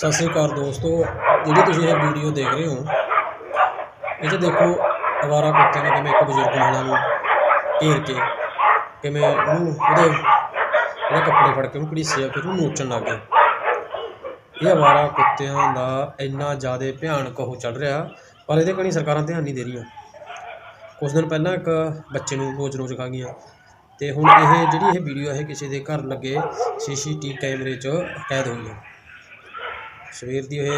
ਸਤਿ ਸ੍ਰੀ ਅਕਾਲ ਦੋਸਤੋ, ਜਿਹੜੀ ਤੁਸੀਂ ਇਹ ਵੀਡੀਓ ਦੇਖ ਰਹੇ ਹੋ, ਇਹ 'ਚ ਦੇਖੋ ਅਵਾਰਾ ਕੁੱਤੇ ਨੇ ਕਿਵੇਂ ਇੱਕ ਬਜ਼ੁਰਗ ਮਹਿਲਾ ਨੂੰ ਘੇਰ ਕੇ ਕਿਵੇਂ ਉਹਨੂੰ ਉਹਦੇ ਉਹਦੇ ਕੱਪੜੇ ਫੜ ਕੇ ਉਹਨੂੰ ਘੜੀਸਿਆ ਫਿਰ ਉਹਨੂੰ ਨੋਚਣ ਲੱਗ ਗਏ। ਇਹ ਅਵਾਰਾ ਕੁੱਤਿਆਂ ਦਾ ਇੰਨਾ ਜ਼ਿਆਦਾ ਭਿਆਨਕ ਉਹ ਚੱਲ ਰਿਹਾ, ਪਰ ਇਹਦੇ ਕਣੀ ਸਰਕਾਰਾਂ ਧਿਆਨ ਨਹੀਂ ਦੇ ਰਹੀਆਂ। ਕੁਝ ਦਿਨ ਪਹਿਲਾਂ ਇੱਕ ਬੱਚੇ ਨੂੰ ਰੋਜ਼ ਰੋਜ਼ ਖਾ ਗਈਆਂ, ਤੇ ਹੁਣ ਇਹ ਜਿਹੜੀ ਇਹ ਵੀਡੀਓ ਹੈ ਕਿਸੇ ਦੇ ਘਰ ਲੱਗੇ ਸੀਸੀਟੀ ਕੈਮਰੇ 'ਚ ਕੈਦ ਹੋਈ ਹੈ ਸਵੇਰ ਦੀ ਇਹ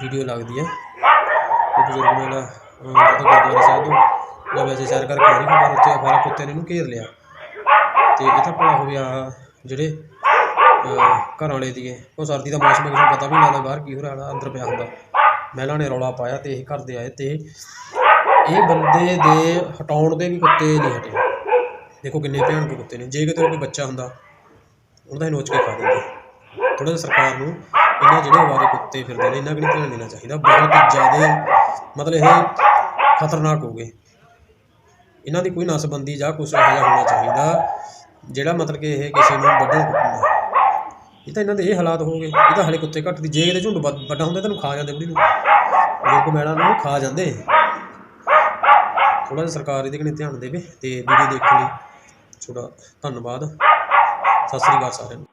ਵੀਡੀਓ ਲੱਗਦੀ ਹੈ ਕਿ ਬਜ਼ੁਰਗ ਮੇਲਾ ਜਦੋਂ ਗੁਰਦੁਆਰਾ ਸਾਹਿਬ ਤੋਂ ਜਾਂ ਵੈਸੇ ਸੈਰ ਕਰਕੇ ਆ ਰਹੀ ਪਰ ਉੱਥੇ ਅਵਾਰਾ ਕੁੱਤੇ ਨੇ ਇਹਨੂੰ ਘੇਰ ਲਿਆ। ਤੇ ਇਹ ਤਾਂ ਭਲਾ ਹੋ ਗਿਆ ਜਿਹੜੇ ਘਰ ਵਾਲੇ ਦੀਏ ਉਹ ਸਰਦੀ ਦਾ ਮੌਸਮ ਹੈ, ਕਿਸੇ ਪਤਾ ਵੀ ਨਹੀਂ ਲੱਗਦਾ ਬਾਹਰ ਕੀ ਹੋ ਰਿਹਾ, ਅੰਦਰ ਪਿਆ ਹੁੰਦਾ। ਮਹਿਲਾ ਨੇ ਰੌਲਾ ਪਾਇਆ ਤੇ ਇਹ ਘਰ ਦੇ ਆਏ ਤੇ ਇਹ ਬੰਦੇ ਦੇ ਹਟਾਉਣ ਦੇ ਵੀ ਕੁੱਤੇ ਨਹੀਂ ਹਟੇ। ਦੇਖੋ ਕਿੰਨੇ ਭਿਆਨਕ ਕੁੱਤੇ ਨੇ। ਜੇ ਕਿਤੇ ਕੋਈ ਬੱਚਾ ਹੁੰਦਾ ਉਹਦਾ ਹੀ ਨੋਚ ਕੇ ਖਾ ਦਿੰਦੇ। ਥੋੜਾ ਜਿਹਾ ਸਰਕਾਰ ਨੂੰ ਇਹਨਾਂ ਜਿਹੜੇ ਅਵਾਰੇ ਕੁੱਤੇ ਫਿਰਦੇ ਨੇ, ਇਹਨਾਂ ਕਿਹੜੀ ਧਿਆਨ ਦੇਣਾ ਚਾਹੀਦਾ। ਬਹੁਤ ਜ਼ਿਆਦਾ ਮਤਲਬ ਇਹ ਖਤਰਨਾਕ ਹੋ ਗਏ। ਇਹਨਾਂ ਦੀ ਕੋਈ ਨਸਬੰਦੀ ਜਾਂ ਕੁਛ ਇਹੋ ਜਿਹਾ ਹੋਣਾ ਚਾਹੀਦਾ, ਜਿਹੜਾ ਮਤਲਬ ਕਿ ਇਹ ਕਿਸੇ ਨੂੰ ਵੱਢਣ ਕੁੱਟਣ ਇਹ ਤਾਂ ਇਹਨਾਂ ਦੇ ਇਹ ਹਾਲਾਤ ਹੋ ਗਏ। ਇਹ ਤਾਂ ਹਲੇ ਕੁੱਤੇ ਘੱਟ ਦੀ ਜੇ ਇਹਦੇ ਝੁੰਡ ਵੱਧ- ਵੱਡਾ ਹੁੰਦਾ ਤੈਨੂੰ ਖਾ ਜਾਂਦੇ ਬੁੜੀ ਨੂੰ। ਲੋਕ ਮੈਡਮ ਨੂੰ ਖਾ ਜਾਂਦੇ। ਥੋੜਾ ਜਿਹਾ ਸਰਕਾਰ ਇਹਦੇ ਕਨੇ ਧਿਆਨ ਦੇਵੇ ਤੇ ਵੀਡੀਓ ਦੇਖਣ ਲਈ। ਥੋੜਾ ਧੰਨਵਾਦ। ਸਤਿ ਸ੍ਰੀ ਅਕਾਲ ਸਾਰਿਆਂ ਨੂੰ।